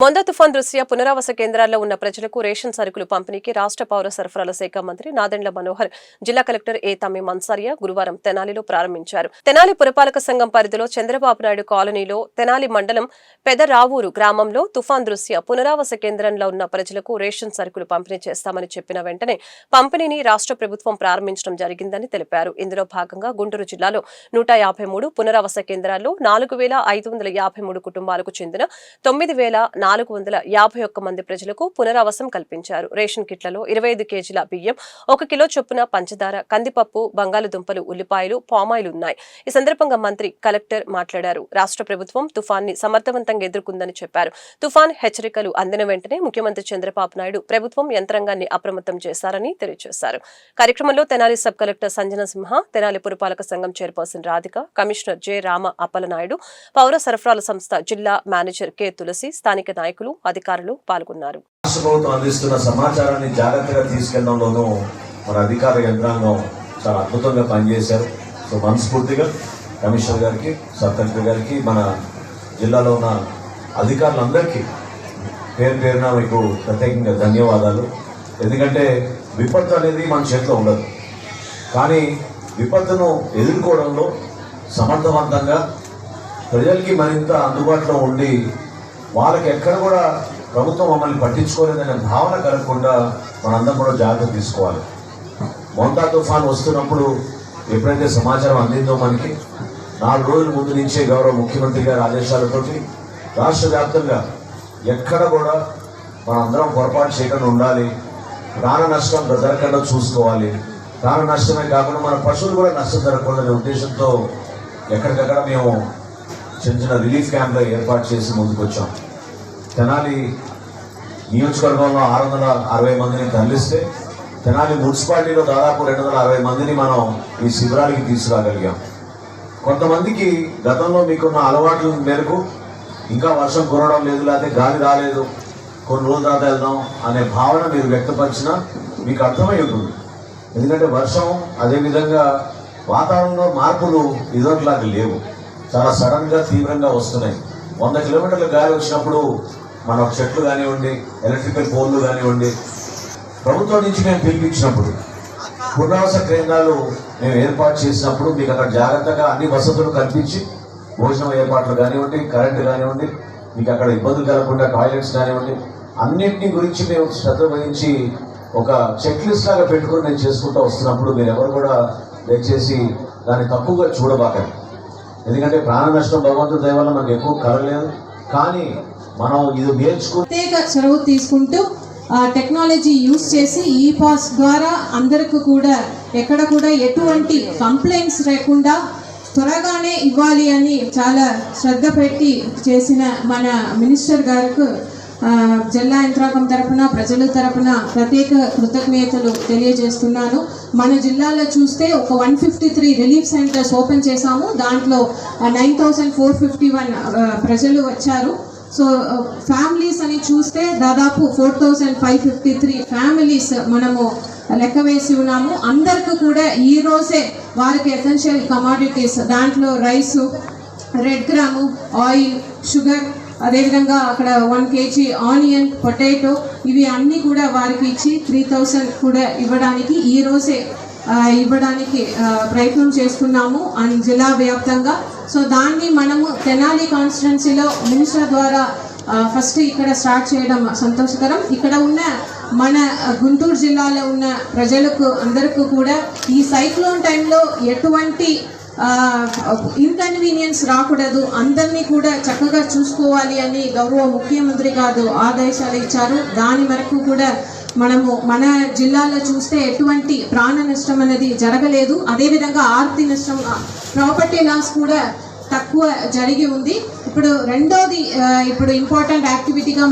మొంద తుఫాన్ దృష్ట్యా పునరావాస కేంద్రాల్లో ఉన్న ప్రజలకు రేషన్ సరుకులు పంపిణీకి రాష్ట్ర పౌర సరఫరాల శాఖ మంత్రి నాదెండ్ల మనోహర్ జిల్లా కలెక్టర్ ఏ తమ్మి మన్సారియా గురువారం తెనాలిలో ప్రారంభించారు. తెనాలి పురపాలక సంఘం పరిధిలో చంద్రబాబు నాయుడు కాలనీలో తెనాలి మండలం పెదరావూరు గ్రామంలో తుఫాన్ దృష్ట్యా పునరావాస కేంద్రంలో ఉన్న ప్రజలకు రేషన్ సరుకులు పంపిణీ చేస్తామని చెప్పిన వెంటనే పంపిణీని రాష్ట్ర ప్రభుత్వం ప్రారంభించడం జరిగిందని తెలిపారు. ఇందులో భాగంగా గుంటూరు జిల్లాలో నూట యాభై మూడు పునరావాస కేంద్రాల్లో నాలుగు వేల ఐదు వందల యాభై మూడు కుటుంబాలకు చెందిన తొమ్మిది వేల నాలుగు వందల యాభై ఒక్క మంది ప్రజలకు పునరావాసం కల్పించారు. రేషన్ కిట్లలో ఇరవై ఐదు కేజీల బియ్యం ఒక కిలో చొప్పున పంచదార కందిపప్పు బంగాళదుంపలు ఉల్లిపాయలు పామాయిల్ ఉన్నాయి. ఈ సందర్భంగా మంత్రి కలెక్టర్ మాట్లాడారు. రాష్ట్ర ప్రభుత్వం తుఫాన్ని సమర్థవంతంగా ఎదుర్కొందని చెప్పారు. తుఫాన్ హెచ్చరికలు అందిన వెంటనే ముఖ్యమంత్రి చంద్రబాబు నాయుడు ప్రభుత్వం యంత్రాంగాన్ని అప్రమత్తం చేశారని తెలియజేశారు. కార్యక్రమంలో తెనాలి సబ్ కలెక్టర్ సంజన సింహ తెనాలి పురపాలక సంఘం chairperson Radhika commissioner J Rama Appalanaidu పౌర సరఫరాల సంస్థ జిల్లా మేనేజర్ కె తులసి స్థానిక నాయకులు అధికారులు పాల్గొన్నారు. రాష్ట్ర ప్రభుత్వం అందిస్తున్న సమాచారాన్ని జాగ్రత్తగా తీసుకెళ్ళడంలోనూ మన అధికార యంత్రాంగం చాలా అద్భుతంగా పనిచేశారు. సో మనస్ఫూర్తిగా కమిషనర్ గారికి సబ్ కలెక్టర్ గారికి మన జిల్లాలో ఉన్న అధికారులందరికీ పేరు పేరున మీకు ప్రత్యేకంగా ధన్యవాదాలు. ఎందుకంటే విపత్తు అనేది మన చేతిలో ఉండదు. కానీ విపత్తును ఎదుర్కోవడంలో సమర్థవంతంగా ప్రజలకి మరింత అందుబాటులో ఉండి వాళ్ళకి ఎక్కడ కూడా ప్రభుత్వం మమ్మల్ని పట్టించుకోలేదనే భావన కలగకుండా మనందరం కూడా జాగ్రత్త తీసుకోవాలి. మొంతా తుఫాన్ వస్తున్నప్పుడు ఎప్పుడైతే సమాచారం అందిందో మనకి నాలుగు రోజుల ముందు నుంచే గౌరవ ముఖ్యమంత్రి గారి ఆదేశాలతోటి రాష్ట్ర వ్యాప్తంగా ఎక్కడ కూడా మనందరం పొరపాటు చేయకుండా ఉండాలి. ప్రాణ నష్టం జరగకుండా చూసుకోవాలి. ప్రాణ నష్టమే కాకుండా మన పశువులు కూడా నష్టం జరగకూడదనే ఉద్దేశంతో ఎక్కడికక్కడ మేము చిన్న చిన్న రిలీఫ్ క్యాంప్లు ఏర్పాటు చేసి ముందుకొచ్చాం. తెనాలి నియోజకవర్గంలో ఆరు వందల అరవై మందిని తరలిస్తే తెనాలి మున్సిపాలిటీలో దాదాపు రెండు వందల అరవై మందిని మనం ఈ శిబిరాలకి తీసుకురాగలిగాం. కొంతమందికి గతంలో మీకున్న అలవాట్ల మేరకు ఇంకా వర్షం కురవడం లేదు లేకపోతే గాలి రాలేదు కొన్ని రోజుల తర్వాత వెళ్దాం అనే భావన మీరు వ్యక్తపరిచినా మీకు అర్థమై ఉంటుంది ఎందుకంటే వర్షం అదేవిధంగా వాతావరణంలో మార్పులు ఇదొకలాగా లేవు. చాలా సడన్గా తీవ్రంగా వస్తున్నాయి. వంద కిలోమీటర్ల గాలి వచ్చినప్పుడు మన చెట్లు కానివ్వండి ఎలక్ట్రికల్ పోల్లు కానివ్వండి ప్రభుత్వం నుంచి మేము పిలిపించినప్పుడు పునరావాస కేంద్రాలు మేము ఏర్పాటు చేసినప్పుడు మీకు అక్కడ జాగ్రత్తగా అన్ని వసతులు కల్పించి భోజనం ఏర్పాట్లు కానివ్వండి కరెంటు కానివ్వండి మీకు అక్కడ ఇబ్బందులు కలగకుండా టాయిలెట్స్ కానివ్వండి అన్నింటినీ గురించి మేము శ్రద్ధ వహించి ఒక చెక్ లిస్ట్ లాగా పెట్టుకుని నేను చేసుకుంటూ వస్తున్నప్పుడు మీరు ఎవరు కూడా దయచేసి దాన్ని తక్కువగా చూడబాకండి. ఎందుకంటే ప్రాణ నష్టం భగవంతుడి దయ వల్ల మనకు ఎక్కువ కలగలేదు కానీ మనం ఇది నేర్చుకుని ప్రత్యేక చొరవ తీసుకుంటూ ఆ టెక్నాలజీ యూస్ చేసి ఈ పాస్ ద్వారా అందరికి కూడా ఎక్కడ కూడా ఎటువంటి కంప్లైంట్స్ లేకుండా త్వరగానే ఇవ్వాలి అని చాలా శ్రద్ధ పెట్టి చేసిన మన మినిస్టర్ గారికి జిల్లా యంత్రాంగం తరఫున ప్రజల తరపున ప్రత్యేక కృతజ్ఞతలు తెలియజేస్తున్నాను. మన జిల్లాలో చూస్తే ఒక one fifty three relief centres open చేశాము. దాంట్లో nine thousand four fifty one ప్రజలు వచ్చారు. సో ఫ్యామిలీస్ అని చూస్తే దాదాపు four thousand five fifty three families మనము లెక్క వేసి ఉన్నాము. అందరికి కూడా ఈ రోజే వారికి ఎసెన్షియల్ కమాడిటీస్ దాంట్లో rice red gram oil sugar అదేవిధంగా అక్కడ వన్ కేజీ ఆనియన్ పొటాటో ఇవి అన్నీ కూడా వారికి ఇచ్చి త్రీ థౌసండ్ కూడా ఇవ్వడానికి ఈ రోజే ఇవ్వడానికి ప్రయత్నం చేస్తున్నాము అండ్ జిల్లా వ్యాప్తంగా. సో దాన్ని మనము తెనాలి కాన్స్టిట్యున్సీలో మినిస్టర్ ద్వారా ఫస్ట్ ఇక్కడ స్టార్ట్ చేయడం సంతోషకరం. ఇక్కడ ఉన్న మన గుంటూరు జిల్లాలో ఉన్న ప్రజలకు అందరికీ కూడా ఈ సైక్లోన్ టైంలో ఎటువంటి ఇన్కన్వీనియన్స్ రాకూడదు. అందరినీ కూడా చక్కగా చూసుకోవాలి అని గౌరవ ముఖ్యమంత్రి గారు ఆదేశాలు ఇచ్చారు. దాని వరకు కూడా మనము మన జిల్లాలో చూస్తే ఎటువంటి ప్రాణ నష్టం అనేది జరగలేదు. అదేవిధంగా ఆర్థిక నష్టం ప్రాపర్టీ లాస్ కూడా తక్కువ జరిగి ఉంది. ఇప్పుడు రెండోది ఇప్పుడు ఇంపార్టెంట్ యాక్టివిటీగా